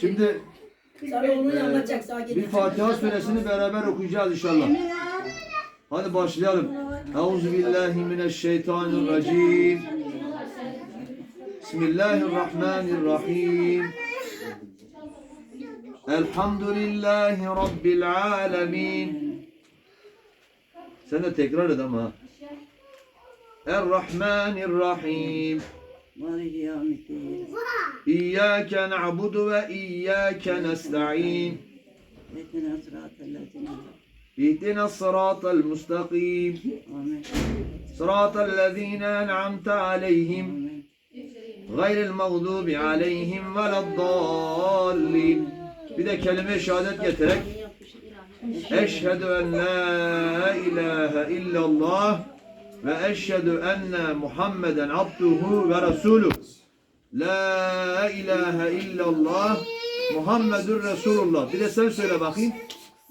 Şimdi Sana onu yapacak sağa bir. Fatiha suresini beraber okuyacağız inşallah. Hadi başlayalım. Euzu billahi mineşşeytanirracim. Bismillahirrahmanirrahim. Elhamdülillahi Rabbil alemin. Sen de tekrar et ama. Errahmanirrahim. Maliki yevmiddin. İyyâke na'budu ve iyyâke nesta'in. Ehdina sıratellezine. اهدنا الصراط المستقيم Amin. صراط الذين أنعمت عليهم Amin. غير المغضوب عليهم ولا الضالين Bir de kelime-i şehadet getirerek Eşhedü en la ilahe illallah ve eşhedü enne Muhammeden abduhu ve resulü. La ilahe illallah Muhammedur Resulullah. Bir de sen söyle bakayım.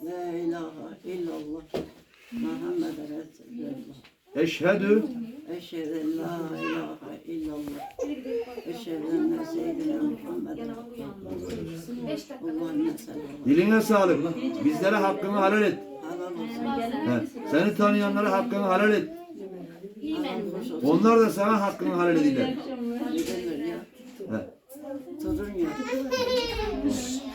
La ilahe illallah. Muhammed Resulullah. Eşhedü Eşhedü la ilahe illallah. Eşhedü enne seyyidina Muhammeden Diline sağlık. Bizlere hakkını helal et. Helal olsun. He. Seni tanıyanlara hakkını helal et. Onlar da sana hakkını halal